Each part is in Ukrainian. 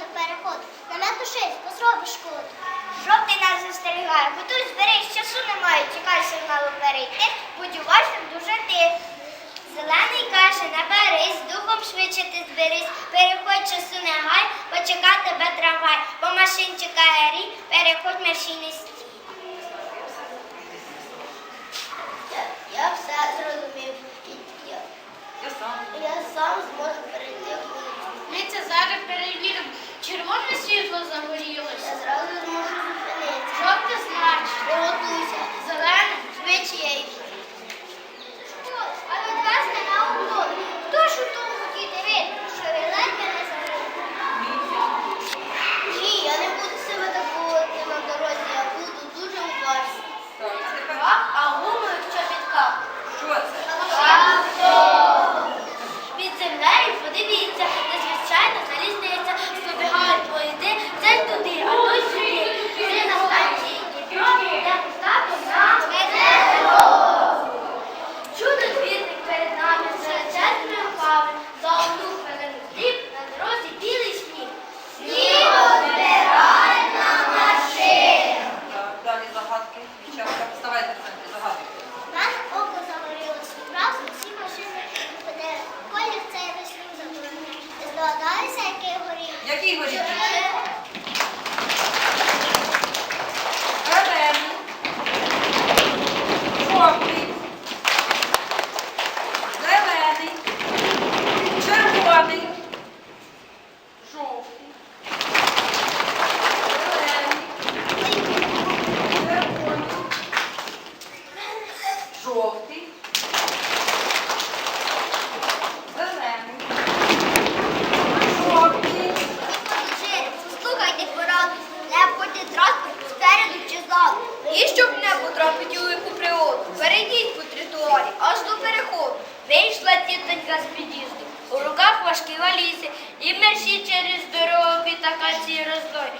до переходу. Не метушись, бо зробиш шкоду. Жовтий нас застерігає, бо тут зберись, часу немає, чекай сигналу перейти, будь уважним дуже ти. Зелений каже, наберись, духом швидше ти зберись, переходь часу не гай, почека тебе трамвай, бо машин чекає рій, переходь машини стій. Тітонька з під'їзду, у руках важкі валізи, і мерші через дорогу під акації роздой.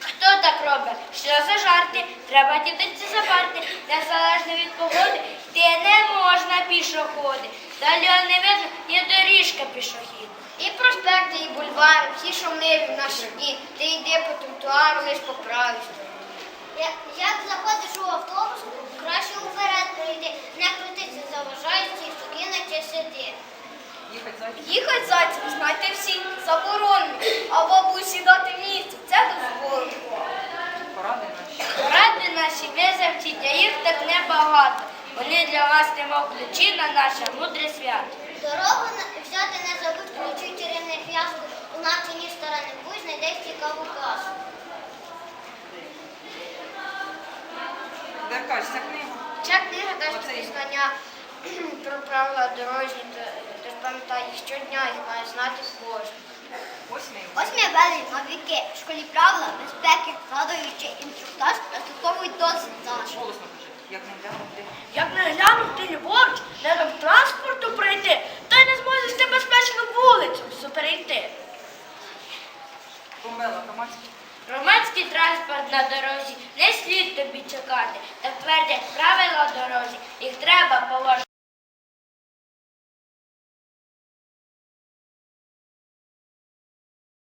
Хто так робить? Що за жарти? Треба тітоньці запарти. Незалежно від погоди, ти не можна пішоходи. Далі не видно, є доріжка пішохідна. І проспекти, і бульвари, всі шумливі в наші дні. Ти йди по тротуару, лиш по правій стороні. Я- Як заходиш у автобус, прийти. Не крутися, заважаючи, спокійно чи сиди. Їхать зайцем, знайте всі, заборонено. А бабусі дати місце, це дозволено. Поради наші. Ради наші ви завчіть, а їх так небагато. Вони для вас немов ключі на наше мудре свято. Дорогу взяти не забудь, ключі чарівних в'язку. У навчанні сторони будь знайдеш цікаву касу. Деркач, ця книга. Ця книга дасть тобі знання про правила дорожні, тож пам'ятай, їх щодня їх має знати кожен. Восьмі вели на віки. В школі правила безпеки, згадуючи інструктаж, застосовують досвід наш. Як не глянути. Ліворуч, не до транспорту пройти, правила дорозі. Їх треба поважати.